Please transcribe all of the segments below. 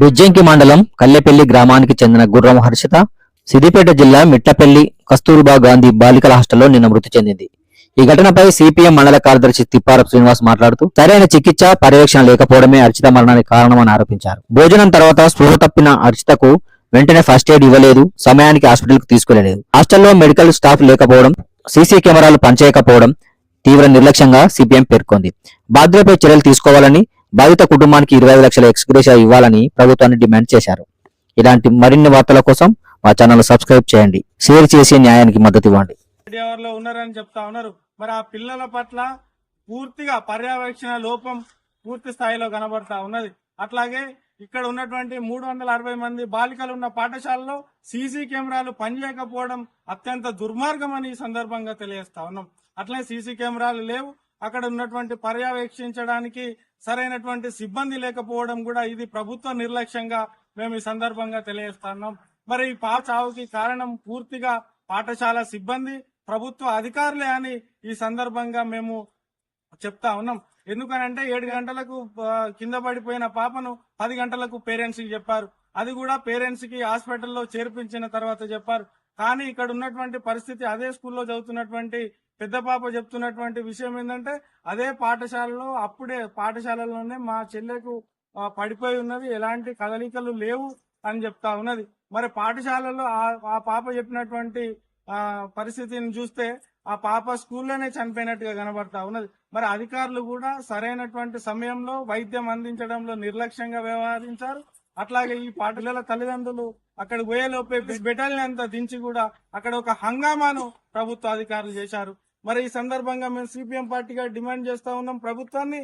బుజ్జంకి మండలం కల్లెపల్లి గ్రామానికి చెందిన గుర్రం హర్షిత సిద్దిపేట జిల్లా మిట్టపల్లి కస్తూర్బా గాంధీ బాలికల హాస్టల్లో నిన్న మృతి చెందింది. ఈ ఘటనపై సిపిఎం మండల కార్యదర్శి తిప్పారపు శ్రీనివాస్ మాట్లాడుతూ సరైన చికిత్స పర్యవేక్షణ లేకపోవడమే అర్చిత మరణానికి కారణమని ఆరోపించారు. భోజనం తర్వాత స్పృహ తప్పిన అర్చితకు వెంటనే ఫస్ట్ ఎయిడ్ ఇవ్వలేదు సమయానికి హాస్పిటల్కు తీసుకెళ్ళలేదు. హాస్టల్లో మెడికల్ స్టాఫ్ లేకపోవడం సీసీ కెమెరాలు పనిచేయకపోవడం తీవ్ర నిర్లక్ష్యంగా సిపిఎం పేర్కొంది. బాధ్యులపై చర్యలు తీసుకోవాలని బాధిత కుటుంబానికి ఇరవై ఐదు లక్షల ఎక్స్గ్రేషియా ఇవ్వాలని ప్రభుత్వాన్ని డిమాండ్ చేశారు. ఇలాంటి మరిన్ని వార్తల కోసం మా ఛానల్ సబ్స్క్రైబ్ చేయండి. షేర్ చేసి న్యాయానికి మద్దతు ఇవ్వండి. ఉన్నారని చెప్తా ఉన్నారు. మరి ఆ పిల్లల పట్ల పూర్తిగా పర్యవేక్షణ లోపం పూర్తి స్థాయిలో కనబడతా ఉన్నది. అట్లాగే ఇక్కడ ఉన్నటువంటి మూడు వందల అరవై మంది బాలికలు ఉన్న పాఠశాలలో సీసీ కెమెరాలు పనిచేయకపోవడం అత్యంత దుర్మార్గం అని ఈ సందర్భంగా తెలియజేస్తా ఉన్నాం. అట్లనే సీసీ కెమెరాలు లేవు. అక్కడ ఉన్నటువంటి పర్యవేక్షించడానికి సరైనటువంటి సిబ్బంది లేకపోవడం కూడా ఇది ప్రభుత్వ నిర్లక్ష్యంగా మేము ఈ సందర్భంగా తెలియజేస్తున్నాం. మరి ఈ పా చావుకి కారణం పూర్తిగా పాఠశాల సిబ్బంది ప్రభుత్వ అధికారులే అని ఈ సందర్భంగా మేము చెప్తా ఉన్నాం. ఎందుకనంటే ఏడు గంటలకు కింద పడిపోయిన పాపను పది గంటలకు పేరెంట్స్కి చెప్పారు. అది కూడా పేరెంట్స్కి హాస్పిటల్లో చేర్పించిన తర్వాత చెప్పారు. కానీ ఇక్కడ ఉన్నటువంటి పరిస్థితి అదే స్కూల్లో చదువుతున్నటువంటి పెద్ద పాప చెప్తున్నటువంటి విషయం ఏంటంటే అదే పాఠశాలలో అప్పుడే పాఠశాలలోనే మా చెల్లెకు పడిపోయి ఉన్నది. ఎలాంటి కదలికలు లేవు అని చెప్తా ఉన్నది. మరి పాఠశాలలో ఆ- ఆ పాప చెప్పినటువంటి ఆ పరిస్థితిని చూస్తే ఆ పాప స్కూల్లోనే చనిపోయినట్టుగా కనబడతా ఉన్నది. మరి అధికారులు కూడా సరైనటువంటి సమయంలో వైద్యం అందించడంలో నిర్లక్ష్యంగా వ్యవహరించారు. అట్లాగే ఈ పా- పిల్లల తల్లిదండ్రులు అక్కడ పోయేలోపే బెటాలియన్ అంతా దించి కూడా అక్కడ ఒక హంగామాను ప్రభుత్వ అధికారులు చేశారు. మరి ఈ సందర్భంగా మేము సిపిఎం పార్టీగా డిమాండ్ చేస్తా ఉన్నాం. ప్రభుత్వాన్ని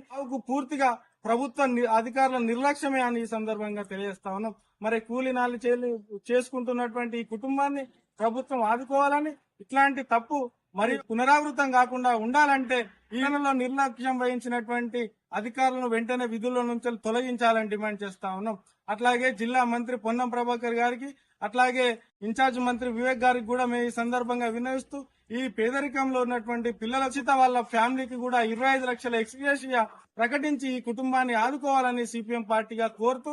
పూర్తిగా ప్రభుత్వ అధికారుల నిర్లక్ష్యమే అని ఈ సందర్భంగా తెలియజేస్తా ఉన్నాం. మరి కూలి నాలి చేలు చేసుకుంటున్నటువంటి ఈ కుటుంబాన్ని ప్రభుత్వం ఆదుకోవాలని ఇట్లాంటి తప్పు మరి పునరావృతం కాకుండా ఉండాలంటే ఈయనలో నిర్లక్ష్యం వహించినటువంటి అధికారులను వెంటనే విధుల నుంచి తొలగించాలని డిమాండ్ చేస్తా ఉన్నాం. అట్లాగే జిల్లా మంత్రి పొన్నం ప్రభాకర్ గారికి అట్లాగే ఇన్ఛార్జ్ మంత్రి వివేక్ గారికి కూడా మేము ఈ సందర్భంగా వినవిస్తూ ఈ పేదరికంలో ఉన్నటువంటి పిల్లల చిత వాళ్ళ ఫ్యామిలీకి కూడా ఇరవై ఐదు లక్షల ఎక్స్గ్రేషియా ప్రకటించి ఈ కుటుంబాన్ని ఆదుకోవాలని సిపిఎం పార్టీగా కోరుతూ